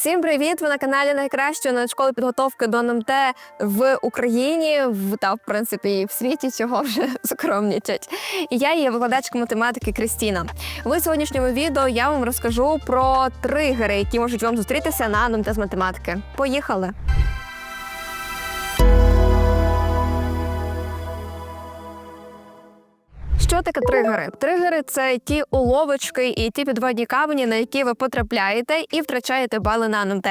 Всім привіт! Ви на каналі найкращої школи підготовки до НМТ в Україні в та в принципі в світі цього вже скромнічать. І я є викладачка математики Крістіна. В сьогоднішньому відео я вам розкажу про тригери, які можуть вам зустрітися на НМТ з математики. Поїхали! Що таке тригери? Тригери це ті уловочки і ті підводні камені, на які ви потрапляєте і втрачаєте бали на НМТ.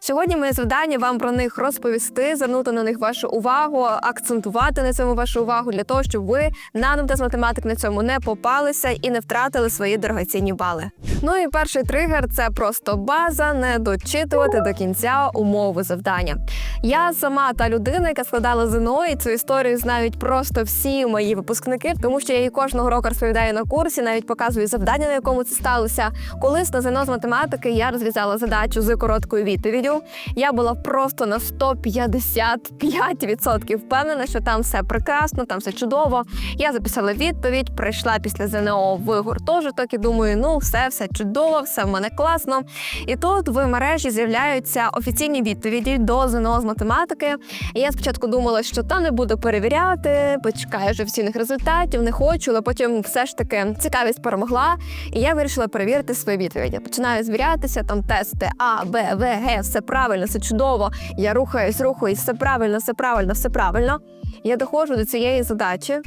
Сьогодні моє завдання вам про них розповісти, звернути на них вашу увагу, акцентувати на цьому вашу увагу для того, щоб ви на НМТ з математик на цьому не попалися і не втратили свої дорогоцінні бали. Ну і перший тригер це просто база, не дочитувати до кінця умови завдання. Я сама та людина, яка складала ЗНО, і цю історію знають просто всі мої випускники, тому що я її кожного року розповідаю на курсі, навіть показую завдання, на якому це сталося. Колись на ЗНО з математики я розв'язала задачу з короткою відповіддю. Я була просто на 155% впевнена, що там все прекрасно, там все чудово. Я записала відповідь, прийшла після ЗНО в гуртожиток і думаю, ну все, все чудово, все в мене класно. І тут в мережі з'являються офіційні відповіді до ЗНО з математики. І я спочатку думала, що та не буду перевіряти, почекаю вже офіційних результатів, не хочу, але потім все ж таки цікавість перемогла. І я вирішила перевірити свої відповіді. Починаю звірятися, там тести А, Б, В, Г, все правильно, все чудово. Я рухаюсь, рухаюсь, все правильно, все правильно, все правильно. Я доходжу до цієї задачі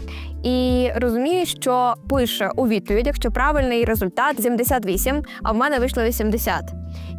і розумію, що пише у відповідях, що правильний результат 78, а в мене вийшло 80.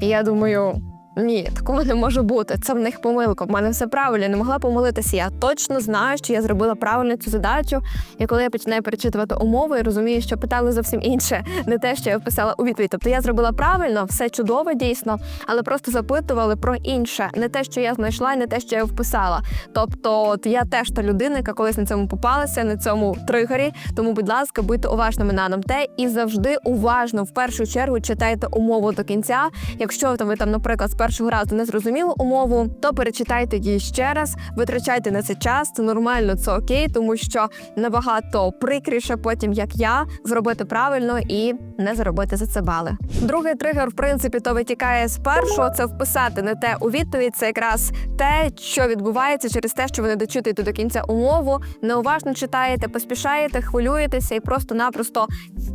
І я думаю. Ні, такого не може бути. Це в них помилка. В мене все правильно. Не могла помилитися. Я точно знаю, що я зробила правильно цю задачу. І коли я починаю перечитувати умови, розумію, що питали зовсім інше, не те, що я вписала у відповідь. Тобто я зробила правильно, все чудово, дійсно, але просто запитували про інше, не те, що я знайшла, не те, що я вписала. Тобто, от я теж та людина, яка колись на цьому попалася, на цьому тригері. Тому, будь ласка, будьте уважними на НМТ і завжди уважно в першу чергу читайте умову до кінця. Якщо там ви там, наприклад, першого разу не зрозуміли умову, то перечитайте її ще раз, витрачайте на це час. Це нормально, це окей, тому що набагато прикріше потім, як я, зробити правильно і не заробити за це бали. Другий тригер, в принципі, то витікає з першого. Це вписати не те у відповідь. Це якраз те, що відбувається через те, що ви не дочитуєте до кінця умову, неуважно читаєте, поспішаєте, хвилюєтеся і просто-напросто,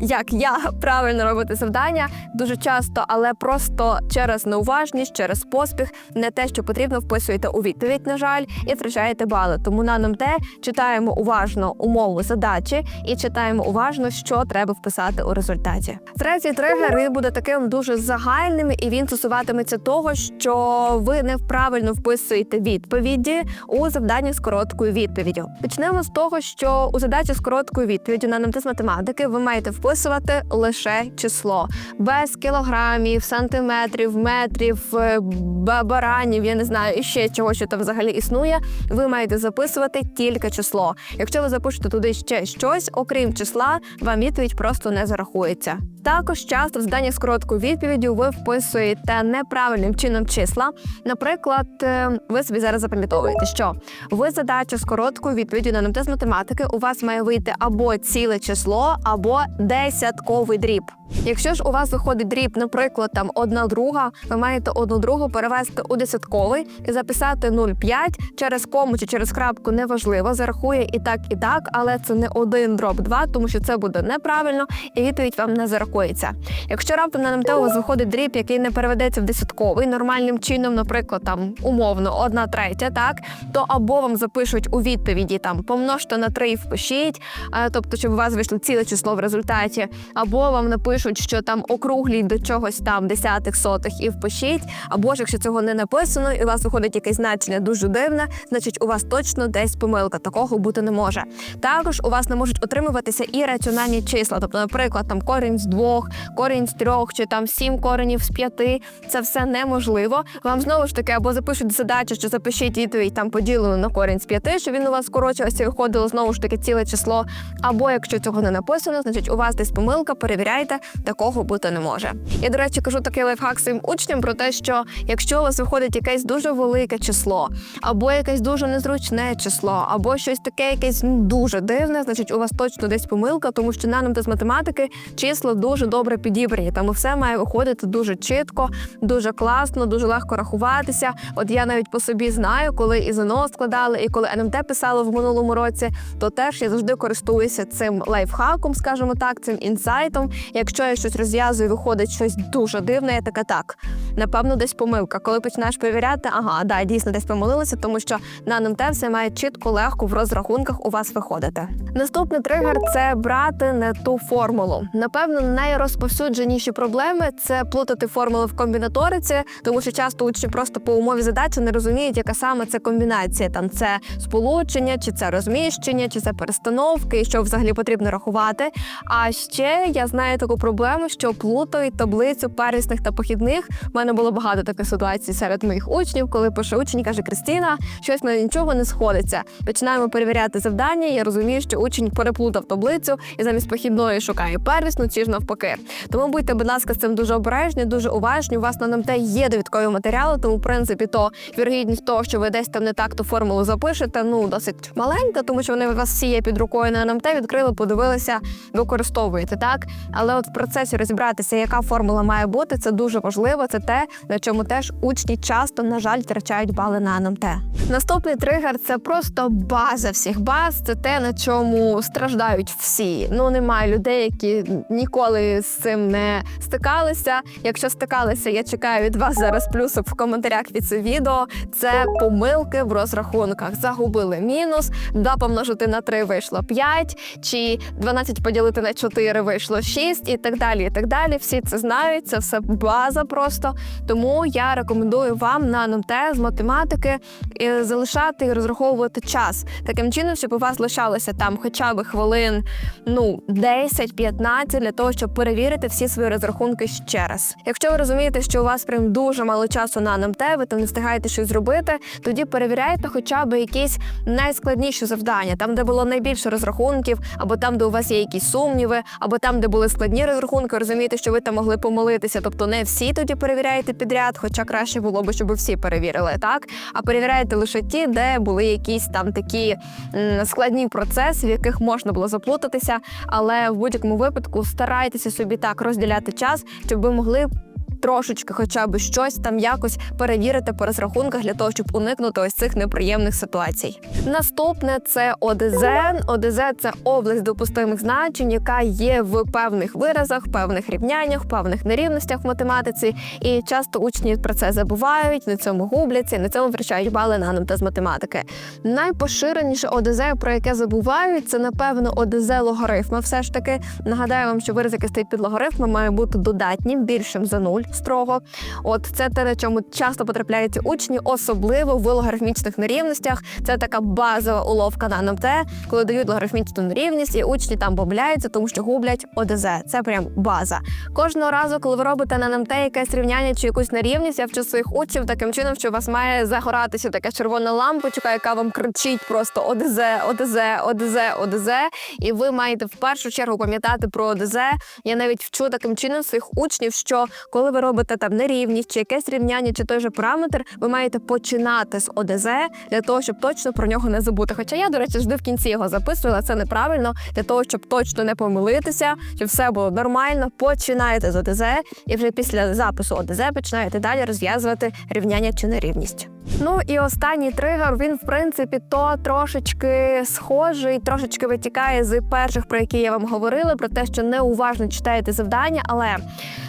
як я правильно робити завдання, дуже часто, але просто через неуважність, через поспіх, не те, що потрібно, вписуєте у відповідь, на жаль, і втрачаєте бали. Тому на НМТ читаємо уважно умову задачі і читаємо уважно, що треба вписати у результаті. Третій тригер він буде таким дуже загальним, і він стосуватиметься того, що ви неправильно вписуєте відповіді у завданні з короткою відповіддю. Почнемо з того, що у задачі з короткою відповіддю на НМТ з математики ви маєте вписувати лише число без кілограмів, сантиметрів, метрів, е, баранів, я не знаю, і ще чого, що там взагалі існує. Ви маєте записувати тільки число. Якщо ви запишете туди ще щось, окрім числа, вам відповідь просто не зарахується. Також часто в заданнях з короткою відповіддю ви вписуєте неправильним чином числа. Наприклад, е, ви собі зараз запам'ятовуєте, що ви задача з короткою відповіддю на НМТ з математики у вас має вийти або ціле число, або десятковий дріб. Якщо ж у вас виходить дріб, наприклад, там одна друга, ви маєте одну другу перевести у десятковий і записати 0,5 через кому чи через крапку неважливо, зарахує і так, і так, але це не один дроб два, тому що це буде неправильно, і відповідь вам не зарахується. Якщо раптом на НМТ у вас виходить дріб, який не переведеться в десятковий нормальним чином, наприклад, там умовно одна третя, так то або вам запишуть у відповіді там помножте на 3 і впишіть, а, тобто, щоб у вас вийшло ціле число в результаті, або вам напишуть, що там округліть до чогось там десятих сотих і впишіть, або ж якщо цього не написано, і у вас виходить якесь значення дуже дивне, значить у вас точно десь помилка. Такого бути не може. Також у вас не можуть отримуватися і раціональні числа, тобто, наприклад, там корінь з двох, корінь з трьох, чи там сім коренів з п'яти. Це все неможливо. Вам знову ж таки або запишуть задачу, що запишіть відповідь там поділену на корінь з п'яти, що він у вас скорочувався і виходило знову ж таки ціле число. Або якщо цього не написано, значить у вас десь помилка, перевіряйте, такого бути не може. Я, до речі, кажу такий лайфхак своїм учням про те, що якщо у вас виходить якесь дуже велике число, або якесь дуже незручне число, або щось таке, якесь дуже дивне, значить у вас точно десь помилка, тому що на нам з математики числа дуже дуже добре підібрані. Тому все має виходити дуже чітко, дуже класно, дуже легко рахуватися. От я навіть по собі знаю, коли і ЗНО складали, і коли НМТ писали в минулому році, то теж я завжди користуюся цим лайфхаком, скажімо так, цим інсайтом. Якщо я щось розв'язую, виходить щось дуже дивне, я така так. Напевно, десь помилка. Коли починаєш перевіряти, ага, да, дійсно десь помилилися, тому що на НМТ все має чітко, легко в розрахунках у вас виходити. Наступний тригер це брати не ту формулу. Напевно, найрозповсюдженіші проблеми це плутати формули в комбінаториці, тому що часто учні просто по умові задачі не розуміють, яка саме це комбінація. Там це сполучення, чи це розміщення, чи це перестановки, і що взагалі потрібно рахувати. А ще я знаю таку проблему, що плутають таблицю первісних та похідних. У мене було багато таких ситуацій серед моїх учнів, коли пише учень, каже Кристина, щось на нічого не сходиться. Починаємо перевіряти завдання. Я розумію, що учень переплутав таблицю і замість похідної шукає первісну, ці ж навпаки. Тому будьте, будь ласка, з цим дуже обережні, дуже уважні. У вас на НМТ є довідкові матеріали, тому в принципі то вірогідність того, що ви десь там не так ту формулу запишете, ну досить маленька, тому що вони у вас всі є під рукою на НМТ, відкрили, подивилися, використовуєте так. Але от в процесі розібратися, яка формула має бути, це дуже важливо. Це те, на чому теж учні часто, на жаль, втрачають бали на НМТ. Наступний тригер це просто база всіх баз. Це те, на чому страждають всі. Ну немає людей, які ніколи з цим не стикалися. Якщо стикалися, я чекаю від вас зараз плюсик в коментарях під це відео. Це помилки в розрахунках. Загубили мінус, 2 помножити на 3 вийшло 5, чи 12 поділити на 4 вийшло 6 і так далі. І так далі. Всі це знають, це все база просто. Тому я рекомендую вам на НМТ з математики е, залишати і розраховувати час таким чином, щоб у вас лишалося там хоча б хвилин ну 10-15 для того, щоб перевірити всі свої розрахунки ще раз. Якщо ви розумієте, що у вас прям дуже мало часу на НМТ, ви там не встигаєте щось зробити, тоді перевіряйте хоча б якісь найскладніші завдання, там, де було найбільше розрахунків, або там, де у вас є якісь сумніви, або там, де були складні розрахунки, розумієте, що ви там могли помилитися. Тобто не всі тоді перевіряєте підряд, хоча краще було б, щоб всі перевірили, так? А перевіряєте лише ті, де були якісь там такі складні процеси, в яких можна було заплутатися. Але в будь-якому випадку старайтеся собі так розділяти час, щоб ви могли. Трошечки, хоча б щось там якось перевірити по розрахунках для того, щоб уникнути ось цих неприємних ситуацій. Наступне це ОДЗ. ОДЗ це область допустимих значень, яка є в певних виразах, певних рівняннях, певних нерівностях в математиці. І часто учні про це забувають, на цьому губляться, і на цьому втрачають бали на НМТ з математики. Найпоширеніше ОДЗ, про яке забувають, це напевно ОДЗ логарифма. Все ж таки нагадаю вам, що вираз, який стоїть під логарифмом, має бути додатнім, більшим за нуль строго. От це те, на чому часто потрапляються учні, особливо в логарифмічних нерівностях. Це така базова уловка на НМТ, коли дають логарифмічну нерівність, і учні там бомбляються, тому що гублять ОДЗ. Це прям база. Кожного разу, коли ви робите на НМТ якесь рівняння чи якусь нерівність, я вчу своїх учнів таким чином, що у вас має загоратися така червона лампочка, яка вам кричить просто ОДЗ, ОДЗ, ОДЗ, ОДЗ. І ви маєте в першу чергу пам'ятати про ОДЗ. Я навіть вчу таким чином своїх учнів, що коли ви робите там нерівність, чи якесь рівняння, чи той же параметр, ви маєте починати з ОДЗ для того, щоб точно про нього не забути. Хоча я, до речі, завжди в кінці його записую, але це неправильно для того, щоб точно не помилитися, щоб все було нормально. Починаєте з ОДЗ, і вже після запису ОДЗ починаєте далі розв'язувати рівняння чи нерівність. Ну і останній тригер він, в принципі, то трошечки схожий, трошечки витікає з перших, про які я вам говорила, про те, що неуважно читаєте завдання, але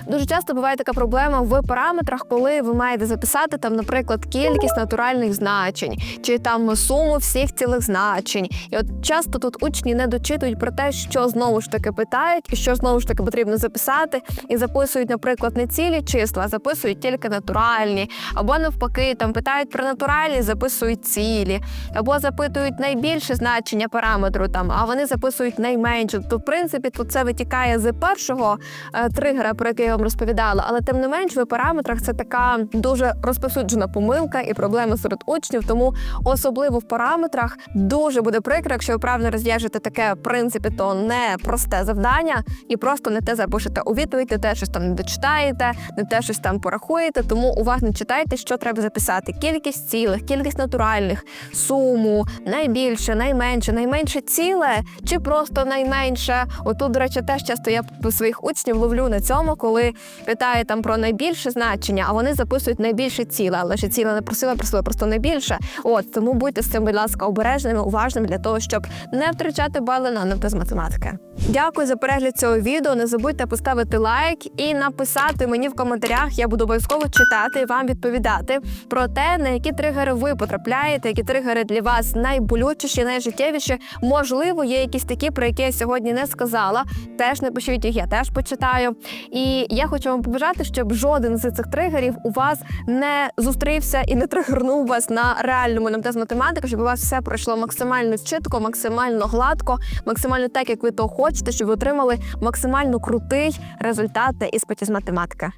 дуже часто буває така проблема в параметрах, коли ви маєте записати там, наприклад, кількість натуральних значень, чи там суму всіх цілих значень. І от часто тут учні не дочитують про те, що знову ж таки питають, і що знову ж таки потрібно записати, і записують, наприклад, не цілі числа, а записують тільки натуральні, або навпаки, там питають про натуральні, записують цілі, або запитують найбільше значення параметру, там а вони записують найменше. То в принципі тут це витікає з першого е, тригера, про який я вам розповідала, але тим не менш в параметрах це така дуже розповсюджена помилка і проблема серед учнів. Тому особливо в параметрах дуже буде прикро, якщо ви правильно розв'яжете таке в принципі, то не просте завдання, і просто не те запишете у відповідь, не те щось там не дочитаєте, не те щось там порахуєте. Тому уважно читайте, що треба записати. Кількість цілих, кількість натуральних, суму, найбільше, найменше, найменше ціле чи просто найменше. Отут, до речі, теж часто я своїх учнів ловлю на цьому, коли питаю там про найбільше значення, а вони записують найбільше ціле, але ж ціле не просила, просила просто найбільше. От тому будьте з цим, будь ласка, обережними, уважними для того, щоб не втрачати бали на НМТ з математики. Дякую за перегляд цього відео. Не забудьте поставити лайк і написати мені в коментарях. Я буду обов'язково читати і вам відповідати про те, на які тригери ви потрапляєте, які тригери для вас найболючіші, найжиттєвіші. Можливо, є якісь такі, про які я сьогодні не сказала. Теж напишіть їх, я теж почитаю. І я хочу вам побажати, щоб жоден з цих тригерів у вас не зустрівся і не тригернув вас на реальному НМТ з математики, щоб у вас все пройшло максимально чітко, максимально гладко, максимально так, як ви того хочете, щоб ви отримали максимально крутий результат на іспиті з математики.